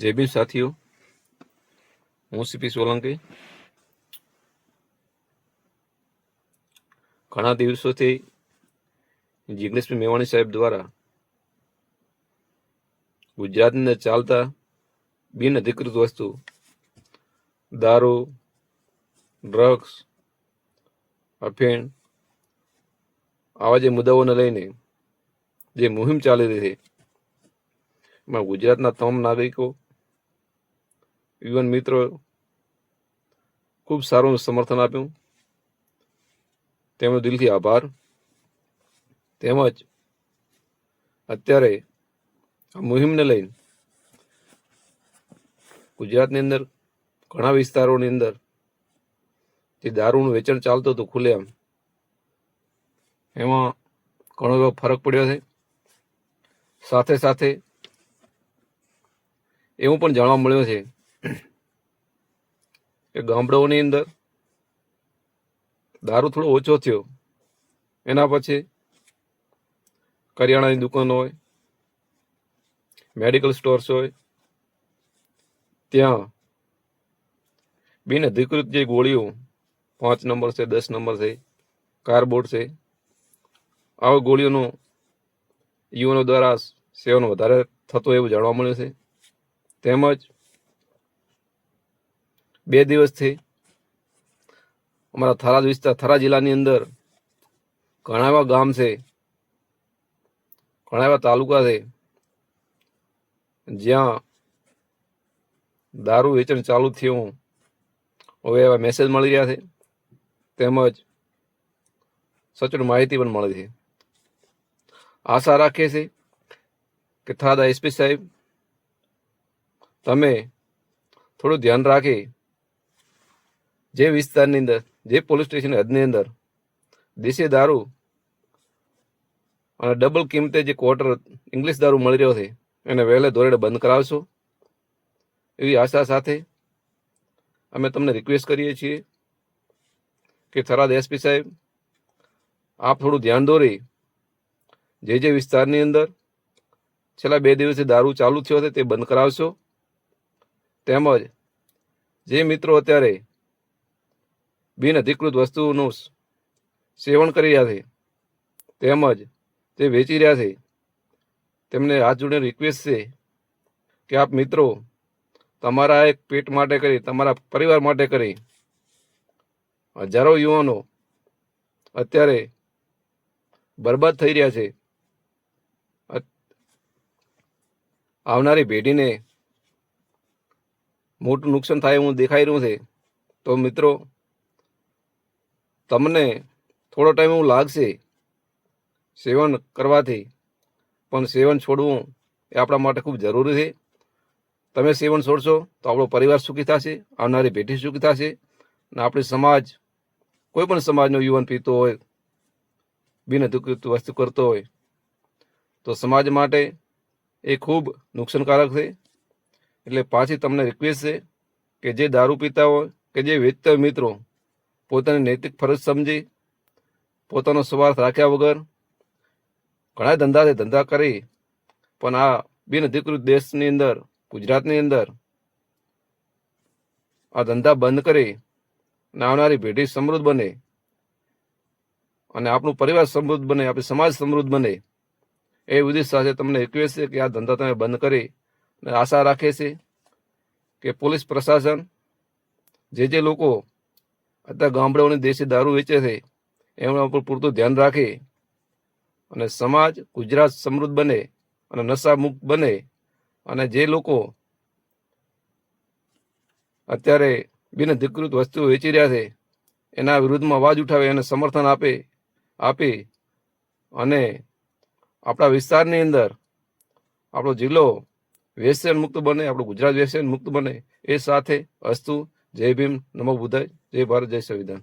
જય ભીમ સાથીઓ. હું સીપી સોલંકી. ઘણા દિવસોથી જિગ્નેશભાઈ મેવાણી સાહેબ દ્વારા ગુજરાતની અંદર ચાલતા બિન અધિકૃત વસ્તુ, દારૂ, ડ્રગ્સ, અફેણ આવા જે મુદ્દાઓને લઈને જે મુહિમ ચાલી રહી છે, એમાં ગુજરાતના તમામ નાગરિકો યુવાન મિત્રો ખૂબ સારું સમર્થન આપ્યું. તેમનો દિલથી આભાર. તેમજ અત્યારે આ મુહિમને લઈને ગુજરાતની અંદર ઘણા વિસ્તારોની અંદર જે દારૂનું વેચાણ ચાલતું હતું ખુલ્લેઆમ એમાં ઘણો એવો ફરક પડ્યો છે. સાથે સાથે એવું પણ જાણવા મળ્યું છે કે ગામડાઓની અંદર દારૂ થોડો ઓછો થયો. એના પછી કરિયાણાની દુકાન હોય, મેડિકલ સ્ટોર્સ હોય, ત્યાં બિન અધિકૃત જે ગોળીઓ પાંચ નંબર છે, દસ નંબર છે, કાર્ડબોર્ડ છે, આવા ગોળીઓનો યુવાનો દ્વારા સેવન વધારે થતું એવું જાણવા મળ્યું છે. તેમજ બે દિવસથી અમારા થરાદ વિસ્તાર, થરા જિલ્લાની અંદર ઘણા એવા ગામ છે, ઘણા એવા તાલુકા છે, જ્યાં દારૂ વેચાણ ચાલુ થયું. હવે એવા મેસેજ મળી રહ્યા છે. તેમજ સચોટ માહિતી પણ મળી છે. આશા રાખીએ છીએ કે થરાદ એસપી સાહેબ, તમે થોડું ધ્યાન રાખી જે વિસ્તારની અંદર, જે પોલીસ સ્ટેશન હદની અંદર દેશી દારૂ અને ડબલ કિંમતે જે ક્વાર્ટર ઇંગ્લિશ દારૂ મળી રહ્યો છે, એને વહેલે ધોરણે બંધ કરાવશો. એવી આશા સાથે અમે તમને રિક્વેસ્ટ કરીએ છીએ કે થરાદ એસપી સાહેબ, આપ થોડું ધ્યાન દોરી, જે જે વિસ્તારની અંદર છેલ્લા બે દિવસથી દારૂ ચાલુ થયો છે તે બંધ કરાવશો. તેમજ જે મિત્રો અત્યારે બિન અધિકૃત વસ્તુઓનું સેવન કરી રહ્યા છે. તેમજ તે વેચી રહ્યા છે. તેમને હાથ જોડીને રિક્વેસ્ટ છે કે આપ મિત્રો, તમારા એક પેટ માટે કરી, તમારા પરિવાર માટે કરી. હજારો યુવાનો અત્યારે બરબાદ થઈ રહ્યા છે. આવનારી પેઢીને મોટું નુકસાન થાય એવું દેખાઈ રહ્યું છે. તો મિત્રો તમને થોડો ટાઈમ એવું લાગશે સેવન કરવાથી, પણ સેવન છોડવું એ આપણા માટે ખૂબ જરૂરી છે. તમે સેવન છોડશો તો આપણો પરિવાર સુખી થશે, આવનારી પેઢી સુખી થશે અને આપણી સમાજ, કોઈ પણ સમાજનો યુવાન પીતો હોય, બિન અધિકૃત વસ્તુ કરતો હોય, તો સમાજ માટે એ ખૂબ નુકસાનકારક છે. એટલે પાછી તમને રિક્વેસ્ટ છે કે જે દારૂ પીતા હોય, કે જે વેચતા મિત્રો પોતાની નૈતિક ફરજ સમજી, પોતાનો સ્વાર્થ રાખ્યા વગર ઘણા ધંધાથી ધંધા કરી, પણ આ બિન અધિકૃત દેશની અંદર, ગુજરાતની અંદર આ ધંધા બંધ કરી અને આવનારી પેઢી સમૃદ્ધ બને અને આપણું પરિવાર સમૃદ્ધ બને, આપણી સમાજ સમૃદ્ધ બને. એ ઉદ્દેશ સાથે તમને રિક્વેસ્ટ છે કે આ ધંધા તમે બંધ કરી અને આશા રાખે છે કે પોલીસ પ્રશાસન જે જે લોકો અત્યારે ગામડાઓની દેશી દારૂ વેચે છે. એમના ઉપર પૂરતું ધ્યાન રાખે. અને સમાજ ગુજરાત સમૃદ્ધ બને અને નશા મુક્ત બને. અને જે લોકો અત્યારે બિનધિકૃત વસ્તુઓ વેચી રહ્યા છે, એના વિરુદ્ધમાં અવાજ ઉઠાવે અને સમર્થન આપે આપે. અને આપણા વિસ્તારની અંદર આપણો જિલ્લો વ્યસન મુક્ત બને, આપણું ગુજરાત વ્યસન મુક્ત બને. એ સાથે અસ્તુ જય ભીમ. નમો બુદ્ધાય. જય ભારત જય સંવિધાન.